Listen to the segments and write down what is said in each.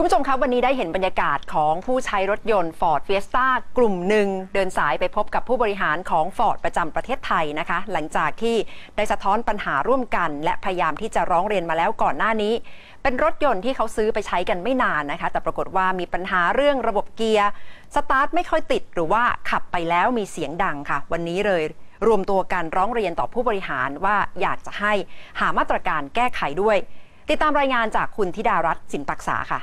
คุณผู้ชมครับ วันนี้ได้เห็นบรรยากาศของผู้ใช้รถยนต์ Ford Fiesta กลุ่มหนึ่ง เดินสายไปพบกับผู้บริหารของ Ford ประจำประเทศไทยนะคะ หลังจากที่ได้สะท้อนปัญหาร่วมกัน และพยายามที่จะร้องเรียนมาแล้วก่อนหน้านี้ เป็นรถยนต์ที่เขาซื้อไปใช้กันไม่นานนะคะ แต่ปรากฏว่ามีปัญหาเรื่องระบบเกียร์สตาร์ทไม่ค่อยติด หรือว่าขับไปแล้วมีเสียงดังค่ะ วันนี้เลยรวมตัวกันร้องเรียนต่อผู้บริหารว่าอยากจะให้หามาตรการแก้ไขด้วย ติดตามรายงานจากคุณธิดารัตน์สินปักษาค่ะ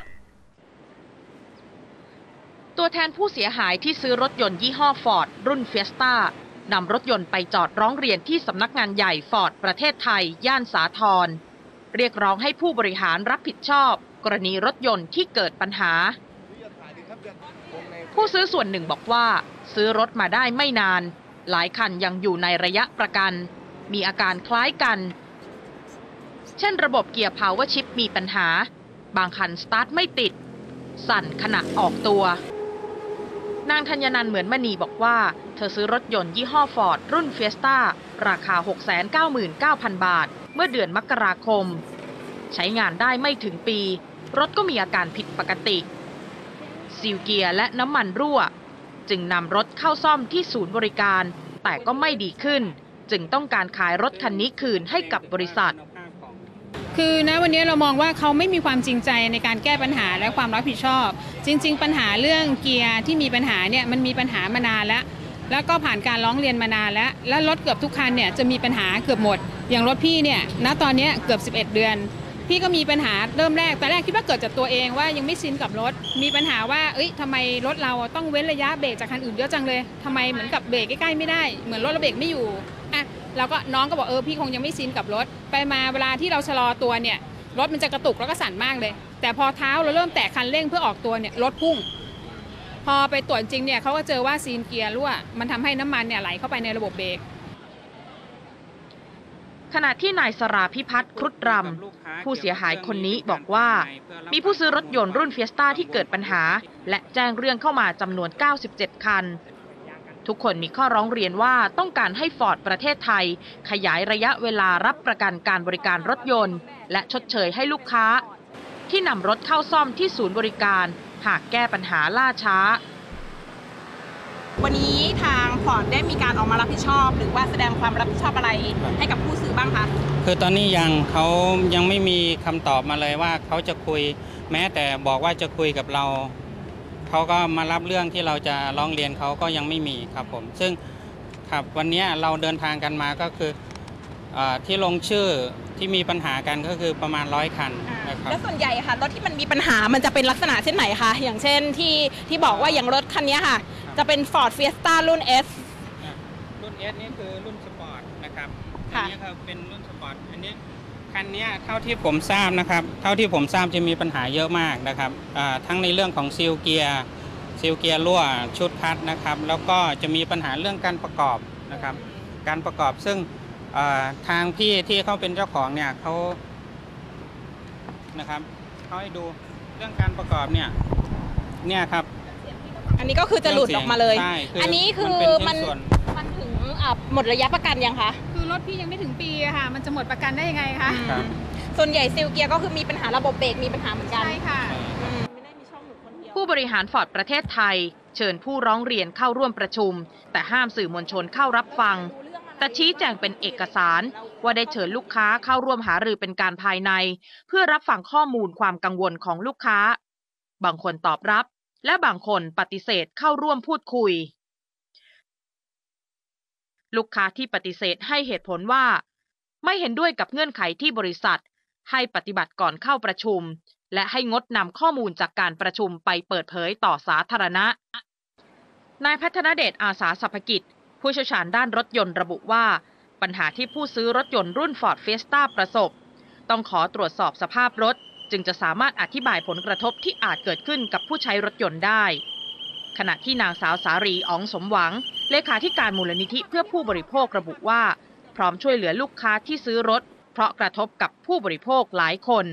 ตัวแทนผู้เสียหายที่ซื้อรถยนต์ยี่ห้อฟอร์ดรุ่นเฟียสตานำรถยนต์ไปจอดร้องเรียนที่สำนักงานใหญ่ฟอร์ดประเทศไทย ย่านสาทรเรียกร้องให้ผู้บริหารรับผิดชอบ กรณีรถยนต์ที่เกิดปัญหา ผู้ซื้อส่วนหนึ่งบอกว่า ซื้อรถมาได้ไม่นาน หลายคันยังอยู่ในระยะประกัน มีอาการคล้ายกัน เช่นระบบเกียร์พาวเวอร์ชิพมีปัญหา บางคันสตาร์ทไม่ติด สั่นขณะออกตัว นางธัญนันเหมือนมณีบอกว่า เธอซื้อรถยนต์ยี่ห้อฟอร์ดรุ่นเฟียสตาราคา 699,000 บาท เมื่อเดือนมกราคม ใช้งานได้ไม่ถึงปี รถก็มีอาการผิดปกติ ซีลเกียร์และน้ำมันรั่ว จึงนำรถเข้าซ่อมที่ศูนย์บริการ แต่ก็ไม่ดีขึ้น จึงต้องการขายรถคันนี้คืนให้กับบริษัท คือณวันนี้เรามองว่าเขาไม่มีความจริงใจในการแก้ปัญหาและความรับผิดชอบ จริง ๆ ปัญหาเรื่องเกียร์ที่มีปัญหาเนี่ยมันมีปัญหามานานแล้ว แล้วก็ผ่านการร้องเรียนมานานแล้ว และรถเกือบทุกคันเนี่ยจะมีปัญหาเกือบหมด อย่างรถพี่เนี่ยณตอนนี้เกือบ 11 เดือน พี่ก็มีปัญหาเริ่มแรกแต่แรกคิดว่าเกิดจากตัวเองว่ายังไม่ชินกับรถ มีปัญหาว่าเอ้ยทำไมรถเราต้องเว้นระยะเบรกจากคันอื่นเยอะจังเลยทำไมเหมือนกับเบรกใกล้ๆไม่ได้เหมือนรถเราเบรกไม่อยู่อะ เราก็น้องก็บอกเออพี่คงยังไม่ชินกับรถ ไปมาเวลาที่เราชะลอตัวเนี่ยรถมันจะกระตุกแล้วก็สั่นมากเลย แต่พอเท้าเราเริ่มแตะคันเร่งเพื่อออกตัวเนี่ยรถพุ่ง พอไปตรวจจริงเนี่ยเขาก็เจอว่าซีนเกียร์รั่วมันทำให้น้ำมันเนี่ยไหลเข้าไปในระบบเบรกขณะที่นายสราพิพัฒน์ครุฑรำผู้เสียหายคนนี้บอกว่า มีผู้ซื้อรถยนต์รุ่นเฟียสต้าที่เกิดปัญหา และแจ้งเรื่องเข้ามาจำนวน 97 คัน ทุกคนมีข้อร้องเรียนว่าต้องการให้ฟอร์ดประเทศไทย ขยายระยะเวลารับประกันการบริการรถยนต์ และชดเชยให้ลูกค้า ที่นำรถเข้าซ่อมที่ศูนย์บริการ หากแก้ปัญหาล่าช้า วันนี้ทางพอร์ตได้มีการออกมารับผิดชอบ หรือว่าแสดงความรับผิดชอบอะไรให้กับผู้ซื้อบ้างคะคือตอนนี้ยังเขายังไม่มีคำตอบมาเลยว่าเขาจะคุย แม้แต่บอกว่าจะคุยกับเรา เขาก็มารับเรื่องที่เราจะร้องเรียนเขาก็ยังไม่มีครับผม ซึ่งครับวันนี้เราเดินทางกันมาก็คืออาที่ลงชื่อที่มีปัญหากันก็คือประมาณร้อยคันนะครับแล้วส่วนใหญ่ค่ะรถที่มันมีปัญหามันจะเป็นลักษณะเช่นไหนคะอย่างเช่นที่ที่บอกว่าอย่างรถคันนี้ค่ะ จะเป็น Ford Fiesta รุ่น S รุ่น S นี่คือรุ่นสปอร์ตนะครับค่ะอันนี้ก็เป็นรุ่นสปอร์ตอันนี้ คันเนี้ยเท่าที่ผมทราบนะครับ เท่าที่ผมทราบจะมีปัญหาเยอะมากนะครับอ่าทั้งในเรื่องของซีลเกียร์ซีลเกียร์รั่วชุดคัดนะครับ แล้วก็จะมีปัญหาเรื่องการประกอบนะครับ การประกอบซึ่งอ่าทางพี่ที่เขาเป็นเจ้าของเนี่ยเขานะครับเขาให้ดูเรื่องการประกอบเนี่ยเนี่ยครับ อันนี้ก็คือจะหลุดออกมาเลยใช่คือันนี้คือเป็มันชิ้ส่วนมันถึง อะหมดระยะประกันยังคะคือรถพี่ยังไม่ถึงปีอะค่ะ มันจะหมดประกันได้ยังไงคะครับ ส่วนใหญ่ซิลเกียร์ก็คือมีปัญหาระบบเบรกมีปัญหาเหมือนกัน ใช่ค่ะอืมไม่ได้มีช่องหลุดคนเดียวผู้บริหารฟอร์ดประเทศไทย เชิญผู้ร้องเรียนเข้าร่วมประชุม แต่ห้ามสื่อมวลชนเข้ารับฟัง แต่ชี้แจงเป็นเอกสาร ว่าได้เชิญลูกค้าเข้าร่วมหารือเป็นการภายใน เพื่อรับฟังข้อมูลความกังวลของลูกค้า บางคนตอบรับ และบางคนปฏิเสธเข้าร่วมพูดคุย ลูกค้าที่ปฏิเสธให้เหตุผลว่า ไม่เห็นด้วยกับเงื่อนไขที่บริษัท ให้ปฏิบัติก่อนเข้าประชุม และให้งดนำข้อมูลจากการประชุมไปเปิดเผยต่อสาธารณะ นายพัฒนเดชอาสาสรพกิจ ผู้เชี่ยวชาญด้านรถยนต์ระบุว่า ปัญหาที่ผู้ซื้อรถยนต์รุ่น Ford Fiesta ประสบ ต้องขอตรวจสอบสภาพรถ จึงจะสามารถอธิบายผลกระทบที่อาจเกิดขึ้นกับผู้ใช้รถยนต์ได้ ขณะที่นางสาวสารีอองสมหวัง เลขาธิการมูลนิธิเพื่อผู้บริโภคระบุว่า พร้อมช่วยเหลือลูกค้าที่ซื้อรถ เพราะกระทบกับผู้บริโภคหลายคน